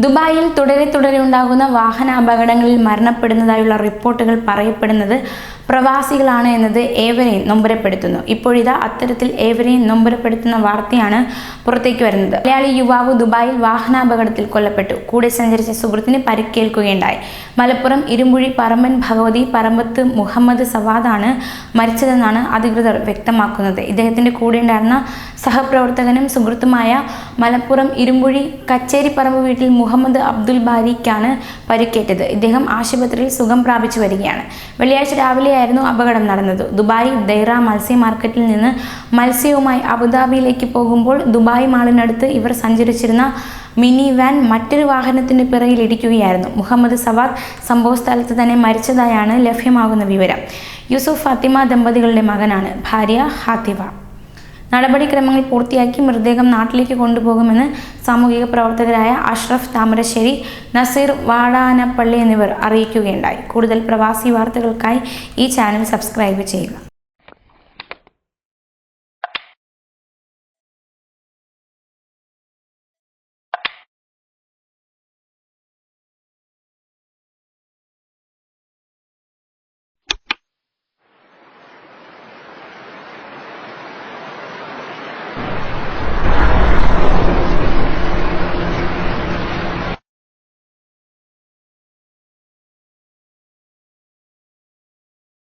ദുബായിൽ തുടരെ തുടരെ ഉണ്ടാകുന്ന വാഹന അപകടങ്ങളിൽ മരണപ്പെടുന്നതായുള്ള റിപ്പോർട്ടുകൾ പറയപ്പെടുന്നത് പ്രവാസികളാണ് എന്നത് ഏവരെയും നൊമ്പരപ്പെടുത്തുന്നു. ഇപ്പോഴിതാ അത്തരത്തിൽ ഏവരെയും നൊമ്പരപ്പെടുത്തുന്ന വാർത്തയാണ് പുറത്തേക്ക് വരുന്നത്. മലയാളി യുവാവ് ദുബായിൽ വാഹനാപകടത്തിൽ കൊല്ലപ്പെട്ടു. കൂടെ സഞ്ചരിച്ച സുഹൃത്തിന് പരിക്കേൽക്കുകയുണ്ടായി. മലപ്പുറം ഇരുമ്പുഴി പറമ്പൻ ഭഗവതി പറമ്പത്ത് മുഹമ്മദ് സവാദാണ് മരിച്ചതെന്നാണ് അധികൃതർ വ്യക്തമാക്കുന്നത്. ഇദ്ദേഹത്തിന്റെ കൂടെ ഉണ്ടായിരുന്ന സഹപ്രവർത്തകനും സുഹൃത്തുമായ മലപ്പുറം ഇരുമ്പുഴി കച്ചേരിപ്പറമ്പ് വീട്ടിൽ മുഹമ്മദ് അബ്ദുൽ ബാരിക്കാണ് പരിക്കേറ്റത്. ഇദ്ദേഹം ആശുപത്രിയിൽ സുഖം പ്രാപിച്ചു വരികയാണ്. വെള്ളിയാഴ്ച രാവിലെയായിരുന്നു അപകടം നടന്നത്. ദുബായ് ദൈറ മത്സ്യ മാർക്കറ്റിൽ നിന്ന് മത്സ്യവുമായി അബുദാബിയിലേക്ക് പോകുമ്പോൾ ദുബായ് മാളിനടുത്ത് ഇവർ സഞ്ചരിച്ചിരുന്ന മിനി വാൻ മറ്റൊരു വാഹനത്തിന്റെ പിറകിൽ ഇടിക്കുകയായിരുന്നു. മുഹമ്മദ് സവാദ് സംഭവസ്ഥലത്ത് തന്നെ മരിച്ചതായാണ് ലഭ്യമാകുന്ന വിവരം. യൂസുഫ് ഫാത്തിമ ദമ്പതികളുടെ മകനാണ്. ഭാര്യ ഹാത്തിവ നടപടിക്രമങ്ങൾ പൂർത്തിയാക്കി മൃതദേഹം നാട്ടിലേക്ക് കൊണ്ടുപോകുമെന്ന് സാമൂഹിക പ്രവർത്തകരായ അഷ്റഫ് താമരശ്ശേരി നസീർ വാടാനപ്പള്ളി എന്നിവർ അറിയിക്കുകയുണ്ടായി. കൂടുതൽ പ്രവാസി വാർത്തകൾക്കായി ഈ ചാനൽ സബ്സ്ക്രൈബ് ചെയ്യുക.